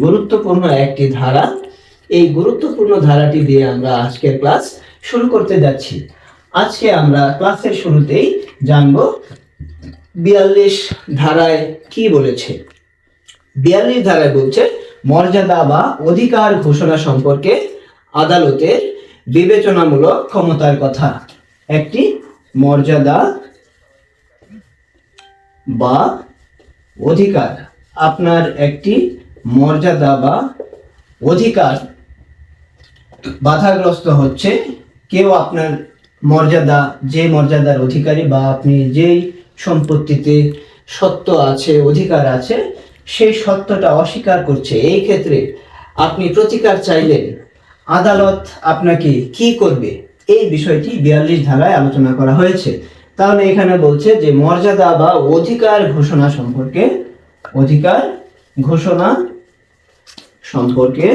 গুরুত্বপূর্ণ একটি ধারা। এই গুরুত্বপূর্ণ ধারাটি দিয়ে আমরা আজকের ক্লাস শুরু করতে যাচ্ছি। আজকে আমরা ক্লাসের শুরুতেই জানব বিয়াল্লিশ ধারায় কি বলেছে। বিয়াল্লিশ ধারায় বলছে, মর্যাদা বা অধিকার ঘোষণা সম্পর্কে আদালতের বিবেচনামূলক ক্ষমতার কথা। একটি মর্যাদা বা অধিকার। আপনার একটি মর্যাদা বা অধিকার বাধাগ্রস্ত হচ্ছে। কেউ আপনার মর্যাদা, যে মর্যাদার অধিকারী বা আপনি যেই সম্পত্তিতে সত্য আছে, অধিকার আছে, সেই সত্যটা অস্বীকার করছে। এই ক্ষেত্রে আপনি প্রতিকার চাইলেন, আদালত আপনাকে কি করবে? এই বিষয়টি বিয়াল্লিশ ধারায় আলোচনা করা হয়েছে। তাহলে এখানে বলছে যে মর্যাদা বা অধিকার ঘোষণা সম্পর্কে, অধিকার ঘোষণা সম্পর্কে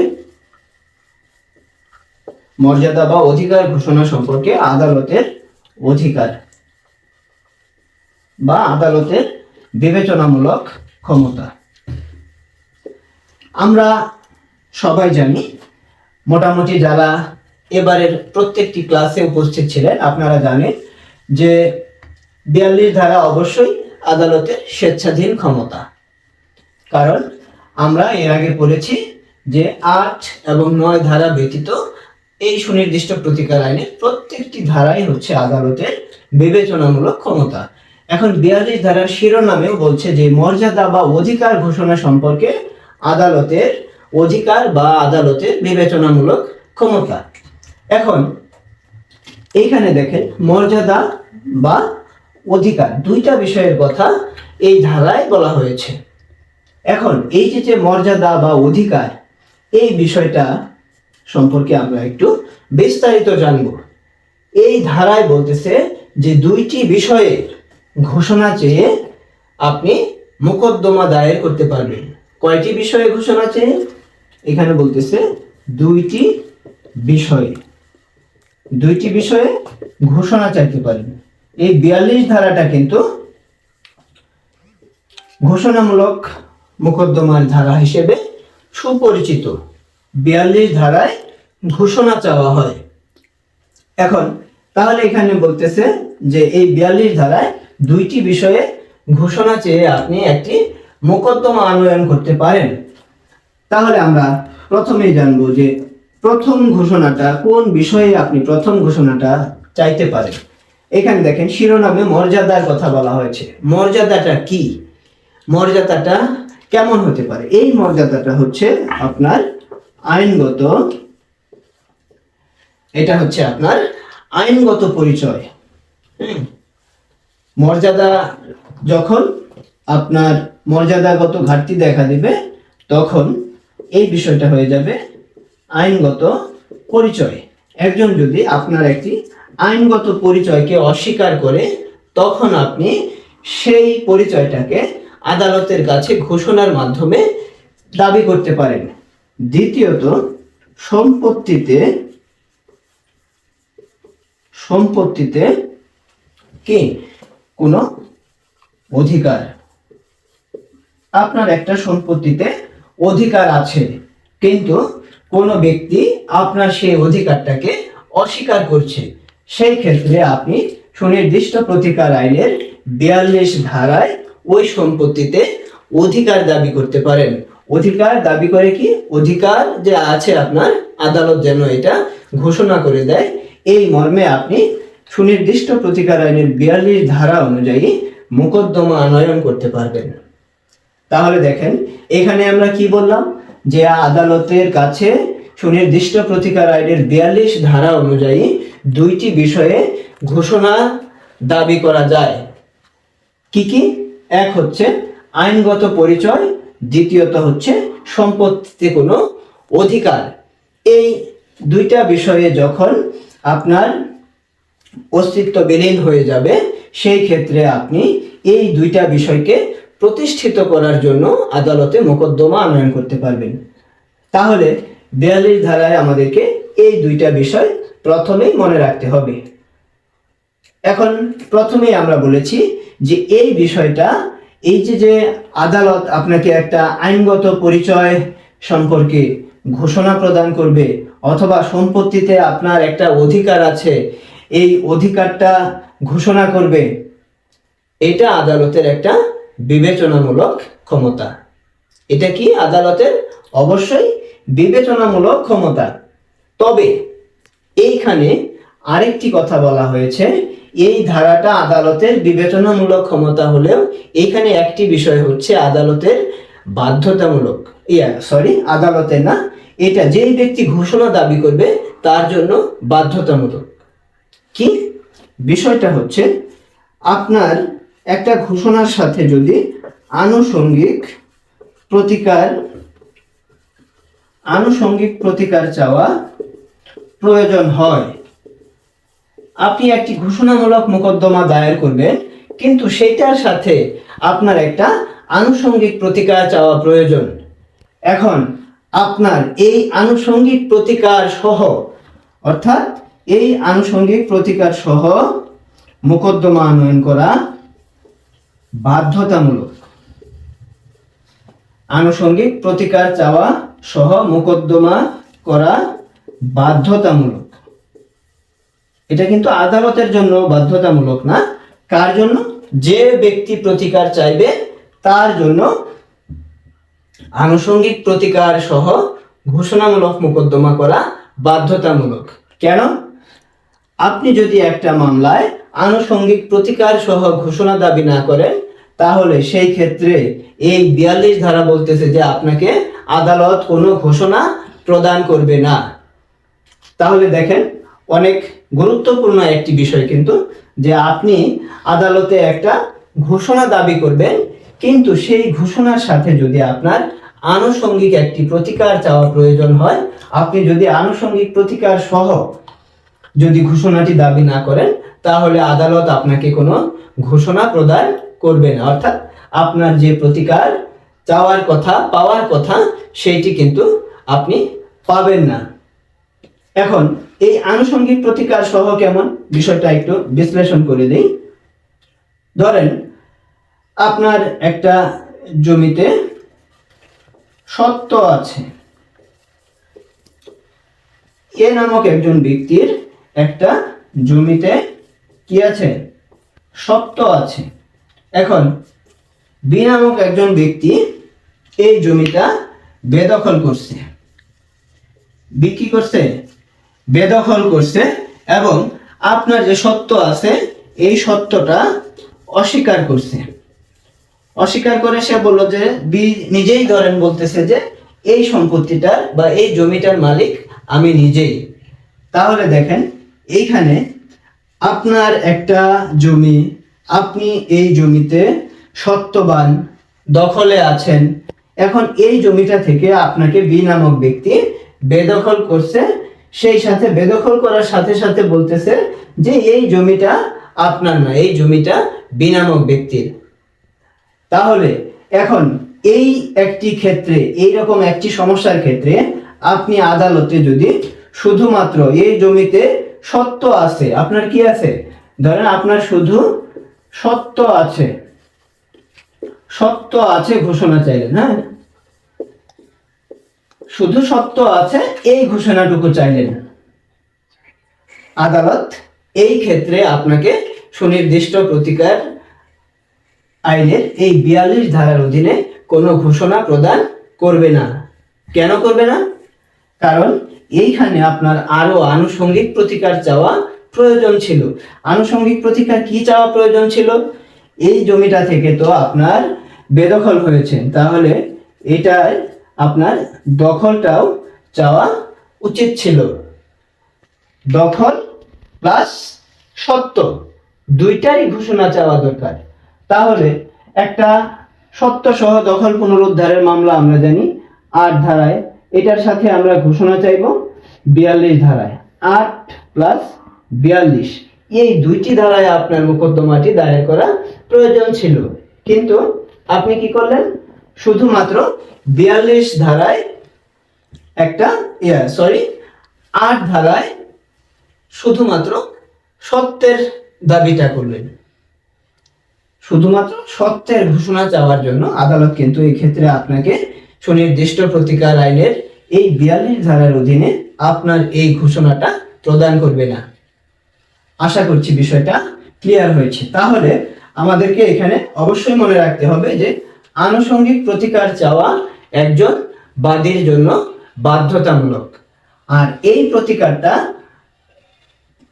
মর্যাদা বা অধিকার ঘোষণা সম্পর্কে আদালতের অধিকার বা আদালতের বিবেচনামূলক ক্ষমতা। আমরা সবাই জানি, মোটামুটি যারা এবারের প্রত্যেকটি ক্লাসে উপস্থিত ছিলেন, আপনারা জানেন যে বিয়াল্লিশ ধারা অবশ্যই আদালতের স্বেচ্ছাধীন ক্ষমতা। কারণ আমরা এর আগে পড়েছি যে আট এবং নয় ধারা ব্যতীত এই সুনির্দিষ্ট প্রতিকার আইনের প্রত্যেকটি ধারাই হচ্ছে আদালতের বিবেচনামূলক ক্ষমতা। এখন বিয়াল্লিশ ধারার শিরোনামেও বলছে যে মর্যাদা বা অধিকার ঘোষণা সম্পর্কে আদালতের অধিকার বা আদালতের বিবেচনামূলক ক্ষমতা। এখন এইখানে দেখেন মর্যাদা বা অধিকার দুইটা বিষয়ের কথা এই ধারায় বলা হয়েছে। এখন এই যে যে মর্যাদা বা অধিকার এই বিষয়টা সম্পর্কে আমরা একটু বিস্তারিত জানব। এই ধারায় বলতেছে যে দুইটি বিষয়ে ঘোষণা চেয়ে আপনি মোকদ্দমা দায়ের করতে পারবেন। কয়টি বিষয়ে ঘোষণা চেয়ে? এখানে বলতেছে দুইটি বিষয়ে। দুইটি বিষয়ে ঘোষণা চাইতে পারবেন এই বিয়াল্লিশ ধারাটা কিন্তু ঘোষণামূলক মোকদ্দমার ধারা হিসেবে সুপরিচিত। বিয়াল্লিশ ধারায় ঘোষণা চাওয়া হয়। এখন, তাহলে এখানে বলতেছে যে এই বিয়াল্লিশ ধারায় দুইটি বিষয়ে ঘোষণা চেয়ে আপনি একটি মোকদ্দমা আনয়ন করতে পারেন। তাহলে আমরা প্রথমেই জানব যে প্রথম ঘোষণাটা কোন বিষয়ে আপনি প্রথম ঘোষণাটা চাইতে পারেন। এখানে দেখেন শিরোনামে মর্যাদার কথা বলা হয়েছে। মর্যাদাটা কি? মর্যাদাটা কেমন হতে পারে? এই মর্যাদাটা হচ্ছে আপনার আইনগত, এটা হচ্ছে আপনার আইনগত পরিচয়। মর্যাদা যখন আপনার মর্যাদাগত ঘাটতি দেখা দিবে, তখন এই বিষয়টা হয়ে যাবে আইনগত পরিচয়। একজন যদি আপনার একটি আইনগত পরিচয়কে অস্বীকার করে, তখন আপনি সেই পরিচয়টাকে আদালতের কাছে ঘোষণার মাধ্যমে দাবি করতে পারেন। দ্বিতীয়ত, সম্পত্তিতে সম্পত্তিতে কি কোনো অধিকার? আপনার একটা সম্পত্তিতে অধিকার আছে, কিন্তু কোনো ব্যক্তি আপনার সেই অধিকারটাকে অস্বীকার করছে। সেই ক্ষেত্রে আপনি সুনির্দিষ্ট প্রতিকার আইনের বিয়াল্লিশ ধারায় ওই সম্পত্তিতে অধিকার দাবি করতে পারেন। অধিকার দাবি করে কি? অধিকার যে আছে আপনার, আদালত যেন এটা ঘোষণা করে দেয়। এই মর্মে আপনি সুনির্দিষ্ট প্রতিকার আইনের বিয়াল্লিশ ধারা অনুযায়ী মোকদ্দমা আনয়ন করতে পারবেন। তাহলে দেখেন, এখানে আমরা কি বললাম? যে আদালতের কাছে সুনির্দিষ্ট প্রতিকার আইনের বিয়াল্লিশ ধারা অনুযায়ী দুইটি বিষয়ে ঘোষণা দাবি করা যায়। কি কি? এক হচ্ছে আইনগত পরিচয়, দ্বিতীয়ত হচ্ছে সম্পত্তিতে কোনো অধিকার। এই দুইটা বিষয়ে যখন আপনার অস্তিত্ব বিলীন হয়ে যাবে, সেই ক্ষেত্রে আপনি এই দুইটা বিষয়কে প্রতিষ্ঠিত করার জন্য আদালতে মোকদ্দমা আনয়ন করতে পারবেন। তাহলে বিয়াল্লিশ ধারায় আমাদেরকে এই দুইটা বিষয় প্রথমেই মনে রাখতে হবে। এখন প্রথমেই আমরা বলেছি যে এই বিষয়টা, এই যে যে আদালত আপনাকে একটা আইনগত পরিচয় সম্পর্কে ঘোষণা প্রদান করবে অথবা সম্পত্তিতে আপনার একটা অধিকার আছে, এই অধিকারটা ঘোষণা করবে, এটা আদালতের একটা বিবেচনামূলক ক্ষমতা। এটা কি আদালতের? অবশ্যই বিবেচনামূলক ক্ষমতা। তবে এইখানে আরেকটি কথা বলা হয়েছে এই ধারাটা আদালতের বিবেচনামূলক ক্ষমতা হলেও এইখানে একটি বিষয় হচ্ছে আদালতের বাধ্যতামূলক। ইয়া সরি আদালতে না, এটা যেই ব্যক্তি ঘোষণা দাবি করবে তার জন্য বাধ্যতামূলক। কি? বিষয়টা হচ্ছে আপনার একটা ঘোষণার সাথে যদি আনুষঙ্গিক প্রতিকার আনুষঙ্গিক প্রতিকার চাওয়া প্রয়োজন হয় আপনি একটি ঘোষণামূলক মোকদ্দমা দায়ের করবেন, কিন্তু সেটার সাথে আপনার একটা আনুষঙ্গিক প্রতিকার চাওয়া প্রয়োজন। এখন, আপনার এই আনুষঙ্গিক প্রতিকার সহ, অর্থাৎ এই আনুষঙ্গিক প্রতিকার সহ মোকদ্দমা আনয়ন করা বাধ্যতামূলক। আনুষঙ্গিক প্রতিকার চাওয়া সহ মোকদ্দমা করা বাধ্যতামূলক। এটা কিন্তু আদালতের জন্য বাধ্যতামূলক না। কার জন্য? যে ব্যক্তি প্রতিকার চাইবে, তার জন্য আনুষঙ্গিক প্রতিকার সহ ঘোষণামূলক মোকদ্দমা করা বাধ্যতামূলক। কেন? আপনি যদি একটা মামলায় আনুষঙ্গিক প্রতিকার সহ ঘোষণা দাবি না করেন, তাহলে সেই ক্ষেত্রে এই বিয়াল্লিশ ধারা বলতেছে যে আপনাকে আদালত কোনো ঘোষণা প্রদান করবে না। তাহলে দেখেন, অনেক গুরুত্বপূর্ণ একটি বিষয় কিন্তু যে আপনি আদালতে একটা ঘোষণা দাবি করবেন, কিন্তু সেই ঘোষণার সাথে যদি আপনার আনুষঙ্গিক একটি প্রতিকার চাওয়া প্রয়োজন হয়, আপনি যদি আনুষঙ্গিক প্রতিকার সহ যদি ঘোষণাটি দাবি না করেন, তাহলে আদালত আপনাকে কোনো ঘোষণা প্রদান করবে না। অর্থাৎ আপনার যে প্রতিকার চাওয়ার কথা, পাওয়ার কথা, সেইটি কিন্তু আপনি পাবেন না। এখন এই আনুষঙ্গিক প্রতিকার সহ কেমন? বিষয়টা একটু বিশ্লেষণ করে দেই। ধরেন, আপনার একটা জমিতে সত্য আছে। এ নামক একজন ব্যক্তির একটা জমিতে কি আছে? সত্য আছে। এখন, বি নামক একজন ব্যক্তি এই জমিটা বেদখল করছে। বিক্রি করছে? বেদখল করছে এবং আপনার যে সত্য আছে, এই সত্যটা অস্বীকার করছে। অস্বীকার করে সে বলল যে নিজেই ধরেন বলতেছে যে, এই সম্পত্তিটার বা এই জমিটার মালিক আমি নিজেই। তাহলে দেখেন, এইখানে আপনার একটা জমি, আপনি এই জমিতে সত্যবান, দখলে আছেন। এখন এই জমিটা থেকে আপনাকে বি নামক ব্যক্তি বেদখল করছে সেই সাথে বেদখল করার সাথে সাথে বলতেছে যে এই জমিটা আপনার না এই জমিটা বি নামক ব্যক্তির। তাহলে এখন এই একটি ক্ষেত্রে এই রকম একটি সমস্যার ক্ষেত্রে আপনি আদালতে যদি শুধুমাত্র এই জমিতে সত্য আছে, আপনার কি আছে? ধরেন আপনার শুধু সত্য আছে সত্য আছে ঘোষণা চাইলেন হ্যাঁ? শুধু সত্য আছে, এই ঘোষণাটুকু চাইলেন আদালত এই ক্ষেত্রে আপনাকে সুনির্দিষ্ট প্রতিকার আইনের এই বিয়াল্লিশ ধারার অধীনে কোনো ঘোষণা প্রদান করবে না। কেন করবে না? কারণ এইখানে আপনার আরও আনুষঙ্গিক প্রতিকার চাওয়া প্রয়োজন ছিল। আনুষঙ্গিক প্রতিকার কি চাওয়া প্রয়োজন ছিল? এই জমিটা থেকে তো আপনার বেদখল হয়েছে। তাহলে এটার আপনার দখলটাও চাওয়া উচিত ছিল। দখল প্লাস সত্য, দুইটারই ঘোষণা চাওয়া দরকার। তাহলে একটা সত্য সহ দখল পুনরুদ্ধারের মামলা আমরা জানি, আট ধারায়। এটার সাথে আমরা ঘোষণা চাইব বিয়াল্লিশ ধারায়। আট প্লাস বিয়াল্লিশ। এই দুইটি ধারায় আপনার মোকদ্দমাটি দায়ের করা প্রয়োজন ছিল। কিন্তু আপনি কি করলেন? শুধুমাত্র বিয়াল্লিশ ধারায় একটা ইয়া সরি আট ধারায় শুধুমাত্র সত্যের দাবিটা করলেন। শুধুমাত্র সত্যের ঘোষণা চাওয়ার জন্য আদালত কিন্তু এই ক্ষেত্রে আপনাকে সুনির্দিষ্ট প্রতিকার আইনের এই বিয়াল্লিশ ধারার অধীনে আপনার এই ঘোষণাটা প্রদান করবে না। আশা করছি বিষয়টা ক্লিয়ার হয়েছে। তাহলে আমাদেরকে এখানে অবশ্যই মনে রাখতে হবে যে আনুষঙ্গিক প্রতিকার চাওয়া একজন বাদীর জন্য বাধ্যতামূলক। আর এই প্রতিকারটা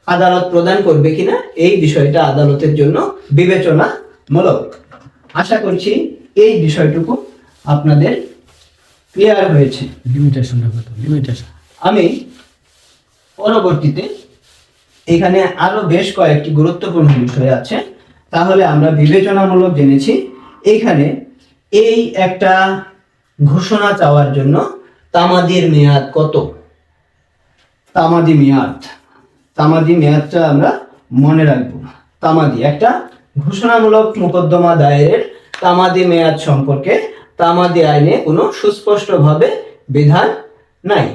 আদালত প্রদান করবে কিনা এই বিষয়টা আদালতের জন্য বিবেচনামূলক। আশা করছি এই বিষয়টুকু আপনাদের ক্লিয়ার হয়েছে। লিমিটেশনটা কত? লিমিটেশন আমি পরবর্তীতে এখানে আরও বেশ কয়েকটি গুরুত্বপূর্ণ বিষয় আছে তাহলে আমরা বিবেচনামূলক জেনেছি। এইখানে এই একটা ঘোষণা চাওয়ার জন্য তামাদির মেয়াদ কত? তামাদি মেয়াদ। তামাদি মেয়াদটা আমরা মনে রাখব। তামাদি, একটা ঘোষণামূলক মোকদ্দমা দায়েরের তামাদি মেয়াদ সম্পর্কে তামাদি আইনে কোনো সুস্পষ্টভাবে বিধান নাই।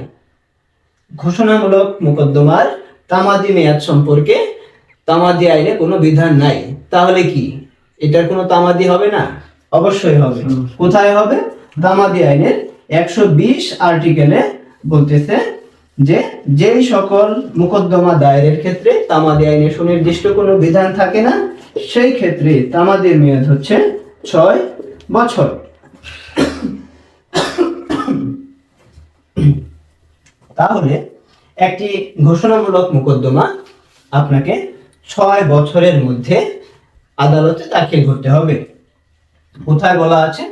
ঘোষণামূলক মোকদ্দমার তামাদি মেয়াদ সম্পর্কে তামাদি আইনে কোনো বিধান নাই। তাহলে কি? এটার কোনো তামাদি হবে না? অবশ্যই হবে। কোথায় হবে? দামাদি আইনের একশো বিশ আর্টিকেলে বলতেছে যে যেই সকল মুকদ্দমা দায়েরের ক্ষেত্রে তামাদি আইনে সুনির্দিষ্ট কোনো বিধান থাকে না সেই ক্ষেত্রে তামাদের মেয়াদ হচ্ছে ছয় বছর। তাহলে একটি ঘোষণামূলক মোকদ্দমা আপনাকে ছয় বছরের মধ্যে আদালতে দাখিল করতে হবে। কোথায় বলা আছে?